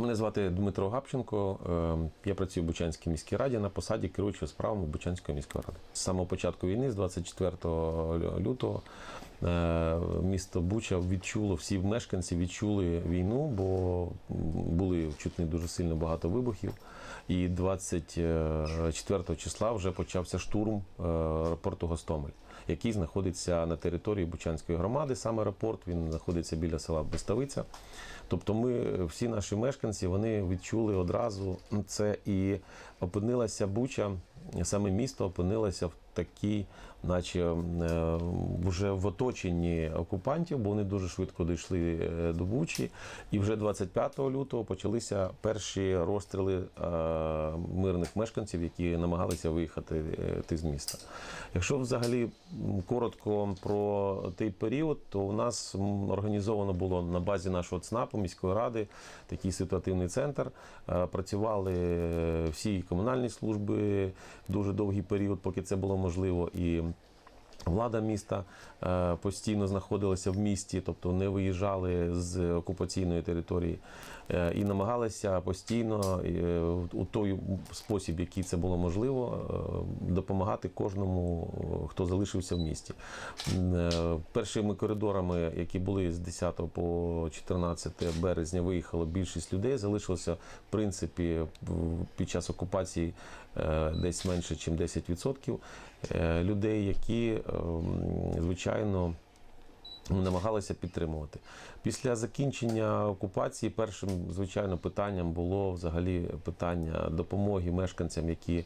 Мене звати Дмитро Гапченко. е, Я працюю в Бучанській міській раді на посаді керуючого справами Бучанської міської ради. З самого початку війни, з 24 лютого, е, місто Буча відчуло, всі мешканці відчули війну, бо були чутні дуже сильно багато вибухів. І 24 числа вже почався штурм е, аеропорту Гостомель, який знаходиться на території Бучанської громади. Сам аеропорт він знаходиться біля села Беставиця. Тобто, ми всі наші мешканці вони відчули одразу це і опинилася Буча, саме місто опинилося в такій, наче е, вже в оточенні окупантів, бо вони дуже швидко дійшли е, до Бучі. І вже 25 лютого почалися перші розстріли е, мирних мешканців, які намагалися виїхати ти з міста. Якщо взагалі коротко про той період, то у нас організовано було на базі нашого ЦНАПу міської ради такий ситуативний центр. Працювали всі комунальні служби дуже довгий період, поки це було можливо. І Влада міста е, постійно знаходилася в місті, тобто не виїжджали з окупаційної території е, і намагалися постійно е, у той спосіб, який це було можливо, допомагати кожному, хто залишився в місті. Першими коридорами, які були з 10 по 14 березня, виїхало більшість людей. Залишилося в принципі під час окупації десь менше, ніж 10% е, людей, які ем, звичайно. ну, Намагалися підтримувати. Після закінчення окупації першим, звичайно, питанням було взагалі питання допомоги мешканцям, які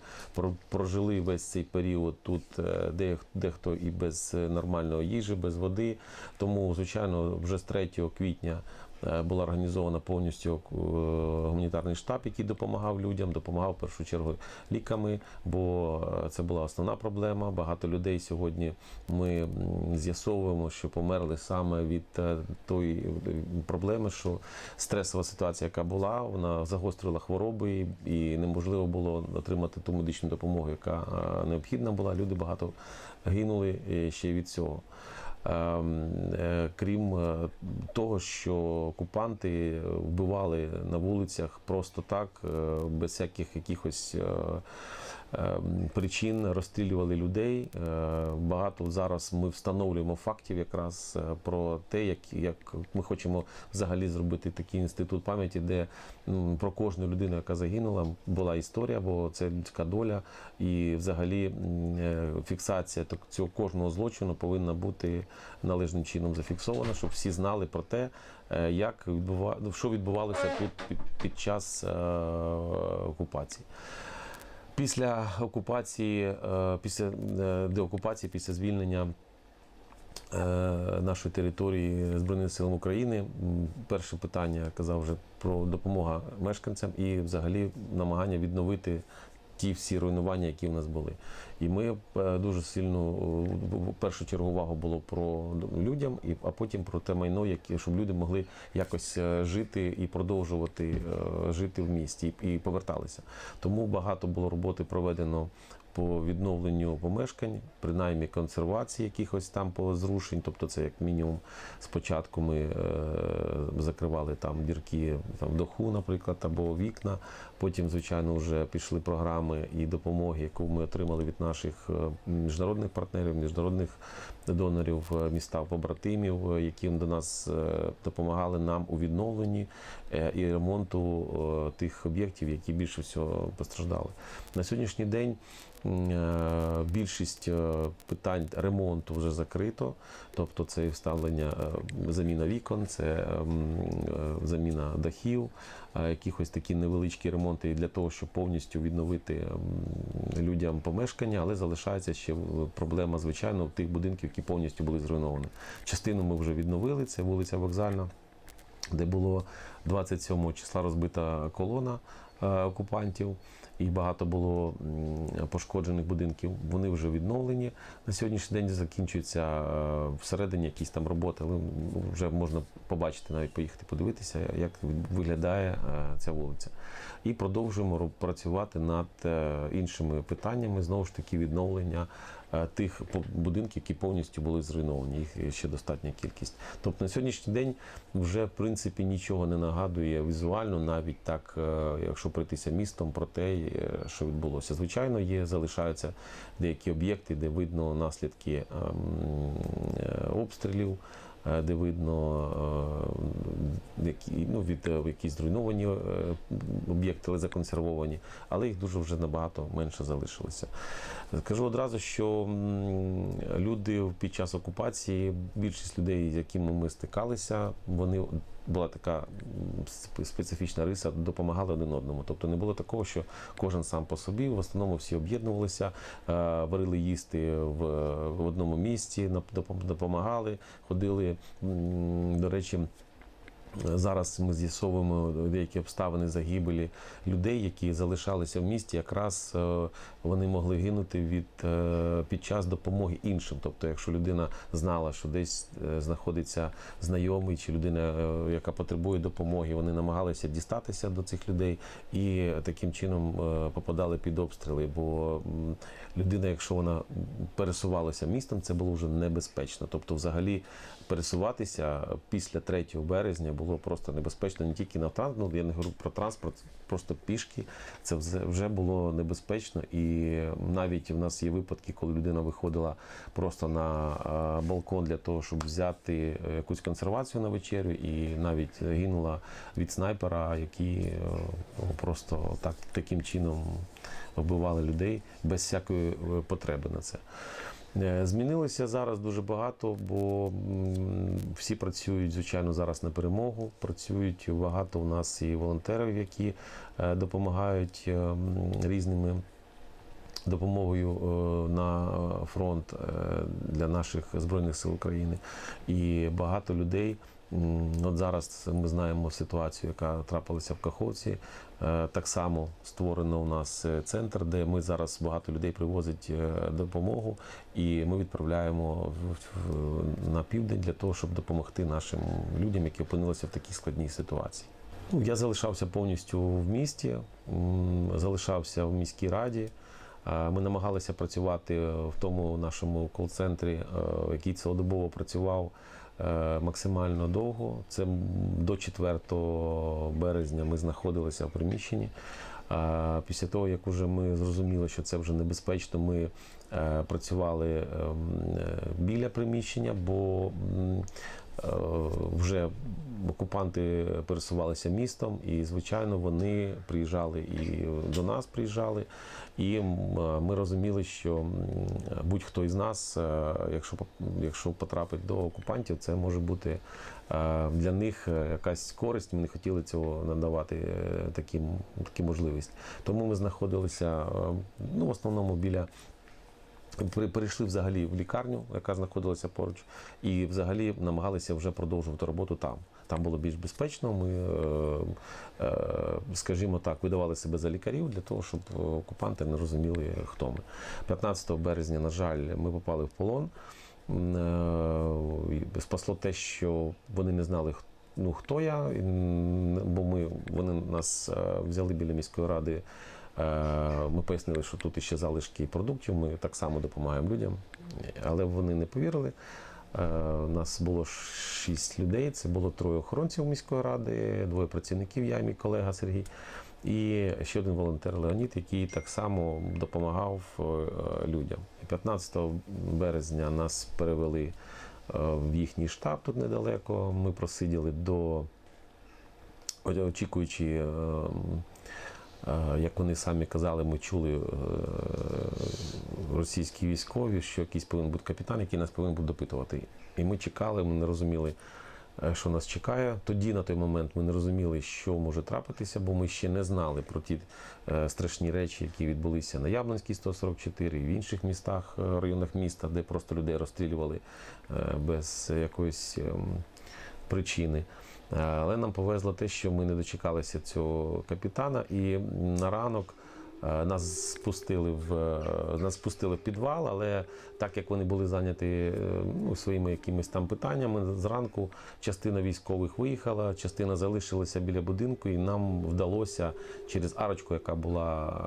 прожили весь цей період тут, е, дехто і без нормальної їжі, без води. Тому, звичайно, вже з 3 квітня е, була організована повністю е, гуманітарний штаб, який допомагав людям, допомагав в першу чергу ліками, бо е, це була основна проблема. Багато людей сьогодні ми з'ясовуємо, що померли саме від е, тої е, проблеми, що стресова ситуація, яка була, вона загострила хвороби, і неможливо було отримати ту медичну допомогу, яка е, необхідна була. Люди багато гинули е, ще від цього. Ем, е, Крім е, того, що окупанти вбивали на вулицях просто так, е, без всяких якихось причин, розстрілювали людей. Е, Багато зараз ми встановлюємо фактів якраз е, про те, як, як ми хочемо взагалі зробити такий інститут пам'яті, де про кожну людину, яка загинула, була історія, бо це людська доля, і взагалі е, фіксація цього кожного злочину повинна бути належним чином зафіксована, щоб всі знали про те, як відбува... ну, що відбувалося тут під, під час окупації. Після окупації, е, після е, деокупації, після звільнення е, нашої території Збройним силам України, перше питання казав вже про допомогу мешканцям і взагалі намагання відновити ті всі руйнування, які в нас були. І ми е, дуже сильно е, в першу чергу увагу було про людям, а потім про те майно, щоб люди могли якось е, жити і продовжувати жити в місті і, поверталися. Тому багато було роботи проведено по відновленню помешкань, принаймні консервації якихось там по зрушень. Тобто, це як мінімум спочатку ми закривали там дірки там, в даху, наприклад, або вікна. Потім, звичайно, вже пішли програми і допомоги, яку ми отримали від наших е, міжнародних партнерів, міжнародних донорів, е, міста побратимів, е, які до нас допомагали нам у відновленні і ремонту тих об'єктів, які більше всього постраждали. На сьогоднішній день більшість е, питань ремонту вже закрито, тобто це вставлення е, заміна вікон, це е, заміна дахів, е, якихось такі невеличкі ремонти для того, щоб повністю відновити людям помешкання, але залишається ще проблема, звичайно, в тих будинків, які повністю були зруйновані. Частину ми вже відновили, це вулиця Вокзальна де було 27 числа розбита колона е, окупантів, і багато було пошкоджених будинків. Вони вже відновлені. На сьогоднішній день закінчуються е, всередині якісь там роботи, але ну, вже можна побачити, навіть поїхати подивитися, як виглядає е, ця вулиця. І продовжуємо працювати над е, іншими питаннями, знову ж таки, відновлення тих будинків, які повністю були зруйновані. Їх ще достатня кількість. Тобто на сьогоднішній день вже в принципі нічого не нагадує візуально, навіть так, е, якщо пройтися містом про те, е, що відбулося. Звичайно, є залишаються деякі об'єкти, де видно наслідки ем, е, обстрілів. Е, Де видно е, ну, від е, якісь зруйновані об'єкти, але законсервовані, але їх дуже вже набагато менше залишилося. Скажу одразу, що люди під час окупації, більшість людей, з якими ми стикалися, вони була така специфічна риса, допомагали один одному. Тобто не було такого, що кожен сам по собі, в основному всі об'єднувалися, е, варили їсти в, одному місці, допомагали, ходили. До речі, Зараз ми з'ясовуємо деякі обставини загибелі людей, які залишалися в місті. Якраз е, вони могли гинути від е, під час допомоги іншим. Тобто, якщо людина знала, що десь е, знаходиться знайомий чи людина, яка потребує допомоги, вони намагалися дістатися до цих людей і таким чином попадали під обстріли. Бо людина, якщо вона пересувалася містом, це було вже небезпечно. Тобто, взагалі пересуватися після 3 березня було просто небезпечно не тільки на транспорт, ну я не говорю про транспорт, просто пішки. Це вже- було небезпечно. І навіть в нас є випадки, коли людина виходила просто на балкон для того, щоб взяти е, якусь консервацію на вечерю, і навіть гинула від снайпера, які е, просто так таким чином вбивали людей без всякої е, потреби на це. Е, Змінилося зараз дуже багато, бо всі працюють, звичайно, зараз на перемогу. Працюють багато у нас і волонтерів, які е, допомагають е, різними допомогою на фронт для наших збройних сил України. І багато людей. От зараз ми знаємо ситуацію, яка трапилася в Каховці. Е, Так само створено у нас е, центр, де ми зараз багато людей привозять е, допомогу, і ми відправляємо на південь для того, щоб допомогти нашим людям, які опинилися в такій складній ситуації. Ну, я залишався повністю в місті, залишався в міській раді. Ми намагалися працювати в тому нашому кол-центрі, який цілодобово працював максимально довго. Це до 4 березня ми знаходилися в приміщенні. Після того, як уже ми зрозуміли, що це вже небезпечно, ми е, працювали ем, е, біля приміщення, бо е, вже окупанти пересувалися містом, і звичайно вони приїжджали і до нас приїжджали. І ми розуміли, що будь-хто із нас, е, якщо якщо потрапить до окупантів, це може бути е, для них е, якась користь. Ми не хотіли цього надавати е, такі, можливості. Тому ми знаходилися е, ну, в основному біля. Перейшли взагалі в лікарню, яка знаходилася поруч, і взагалі намагалися вже продовжувати роботу там. Там було більш безпечно. Ми, е, е, скажімо так, видавали себе за лікарів для того, щоб окупанти не розуміли, хто ми. 15 березня, на жаль, ми попали в полон. Е, Спасло те, що вони не знали, х- ну, хто я, бо ми, вони нас взяли біля міської ради. Е, Ми пояснили, що тут іще залишки продуктів, ми так само допомагаємо людям, але вони не повірили. Е, У нас було шість людей. Це було троє охоронців міської ради, двоє працівників, я і мій колега Сергій, і ще один волонтер Леонід, який так само допомагав е, людям. 15 березня нас перевели в їхній штаб тут недалеко. Ми просиділи до очікуючи. Е, Як вони самі казали, ми чули е, російські військові, що якийсь повинен бути капітан, який нас повинен був допитувати. І ми чекали, ми не розуміли, е, що нас чекає. Тоді на той момент ми не розуміли, що може трапитися, бо ми ще не знали про ті страшні речі, які відбулися на Яблонській 144 і в інших містах, районах міста, де просто людей розстрілювали без якоїсь ем, причини. Е, Але нам повезло те, що ми не дочекалися цього капітана, і на ранок е, нас спустили в е, нас спустили в підвал, але так як вони були зайняті ну, своїми якимись там питаннями, зранку частина військових виїхала, частина залишилася біля будинку, і нам вдалося через арочку, яка була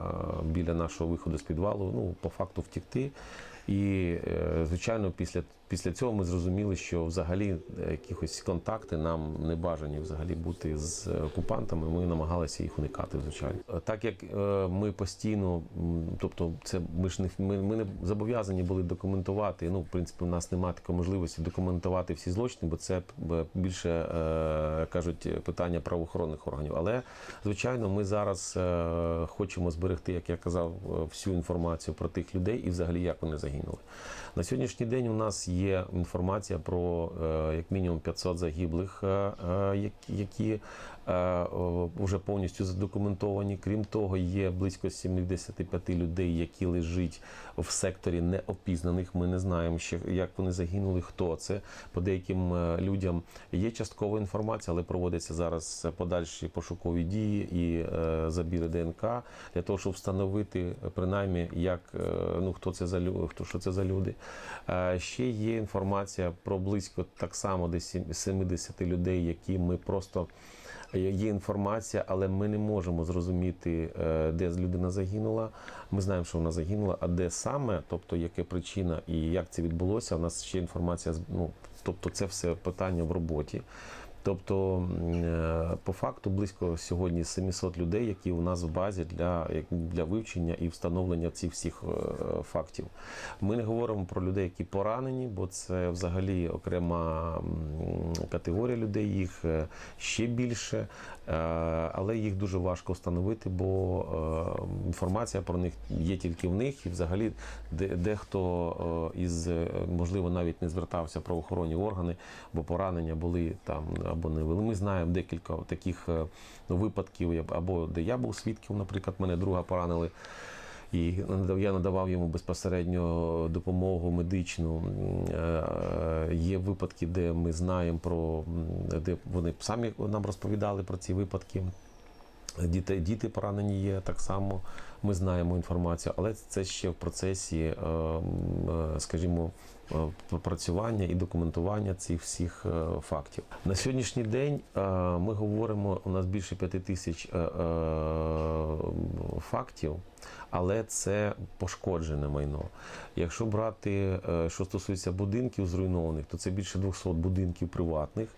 біля нашого виходу з підвалу, ну по факту втікти. І, звичайно, після, після цього ми зрозуміли, що взагалі е, якихось контакти нам не бажані взагалі бути з окупантами. Ми намагалися їх уникати, звичайно. Е, Так як е, ми постійно, тобто, це ми ж не ми, ми не зобов'язані були документувати. Ну, в принципі, у нас немає такої можливості документувати всі злочини, бо це більше кажуть питання правоохоронних органів. Але звичайно, ми зараз хочемо зберегти, як я казав, всю інформацію про тих людей і взагалі як вони загинули. На сьогоднішній день у нас є інформація про е, як мінімум 500 загиблих, е, е, які- вже повністю задокументовані. Крім того, є близько 75 людей, які лежать в секторі неопізнаних. Ми не знаємо ще, як вони загинули, хто це. По деяким людям є часткова інформація, але проводяться зараз подальші пошукові дії і забіри ДНК для того, щоб встановити принаймні, як ну хто це за хто що це за люди. Ще є інформація про близько так само десь сім- 70 людей, які ми просто. Є інформація, але ми не можемо зрозуміти, е, де людина загинула. Ми знаємо, що вона загинула, а де саме, тобто яка причина і як це відбулося. У нас ще інформація ну, тобто це все питання в роботі. Тобто, е, по факту, близько сьогодні 700 людей, які у нас в базі для, для вивчення і встановлення цих всіх е, фактів. Ми не говоримо про людей, які поранені, бо це взагалі окрема категорія людей, їх е, ще більше, але їх дуже важко встановити, бо інформація про них є тільки в них, і взагалі дехто із можливо навіть не звертався в правоохоронні органи, бо поранення були там або не вели. Ми знаємо декілька таких е, випадків, або де я був свідком, наприклад, мене друга поранили. І я надавав йому безпосередньо допомогу медичну. Е, Є випадки, де ми знаємо про де вони самі нам розповідали про ці випадки. Діти, діти поранені є так само. Ми знаємо інформацію, але це ще в процесі, е, е, скажімо, е, пропрацювання і документування цих всіх фактів. На сьогоднішній день ми говоримо, у нас більше п'яти тисяч фактів, але це пошкоджене майно. Якщо брати, що стосується будинків зруйнованих, то це більше 200 будинків приватних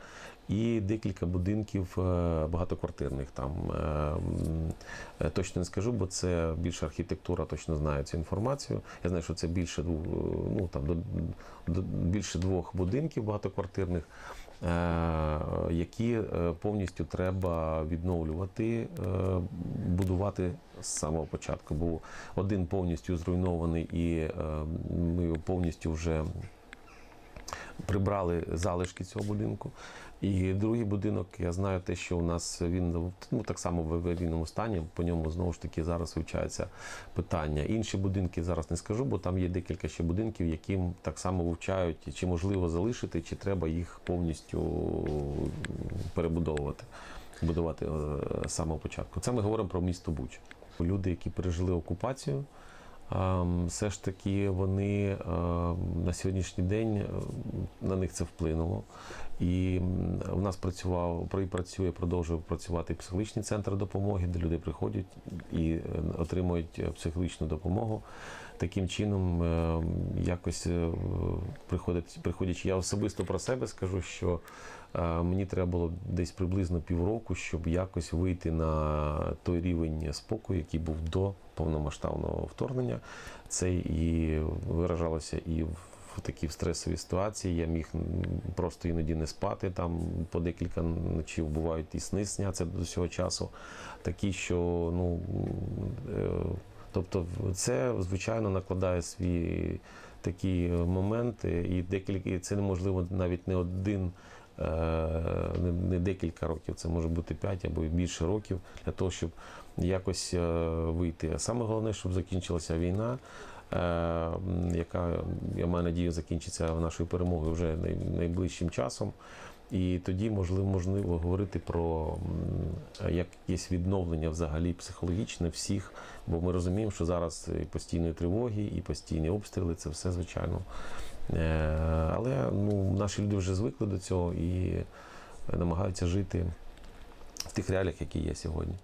і декілька будинків е, багатоквартирних. Там е, е, точно не скажу, бо це більше архітектура, точно знає цю інформацію. Я знаю, що це більше двох, ну там до, більше двох будинків багатоквартирних. Які повністю треба відновлювати, будувати з самого початку. Бо один повністю зруйнований, і ми повністю вже прибрали залишки цього будинку. І другий будинок, я знаю те, що у нас він ну, так само в аварійному стані, по ньому знову ж таки зараз вивчається питання. Інші будинки зараз не скажу, бо там є декілька ще будинків, яким так само вивчають, чи можливо залишити, чи треба їх повністю перебудовувати, будувати е, з самого початку. Це ми говоримо про місто Буч. Люди, які пережили окупацію, все ж таки вони ем, на сьогоднішній день е, на них це вплинуло. І у нас працював працює, продовжує працювати психологічний центр допомоги, де люди приходять і отримують е, психологічну допомогу. Таким чином, якось е, приходить, приходячи, я особисто про себе скажу, що е, мені треба було десь приблизно півроку, щоб якось вийти на той рівень спокою, який був до повномасштабного вторгнення. Це і виражалося і в в такій стресовій ситуації. Я міг просто іноді не спати. Там по декілька ночів бувають і сни сняться до цього часу. Такі, що ну. е, Тобто, це звичайно накладає свій такі моменти, і декілька це неможливо навіть не один, не, не декілька років, це може бути 5 або більше років для того, щоб якось е, вийти. А саме головне, щоб закінчилася війна. е, Яка я маю надію закінчиться нашою перемогою вже найближчим часом, і тоді можливо можливо говорити про якесь відновлення взагалі психологічне всіх, бо ми розуміємо, що зараз і постійні тривоги, і постійні обстріли це все звичайно. Е, Але ну, наші люди вже звикли до цього і намагаються жити в тих реаліях, які є сьогодні.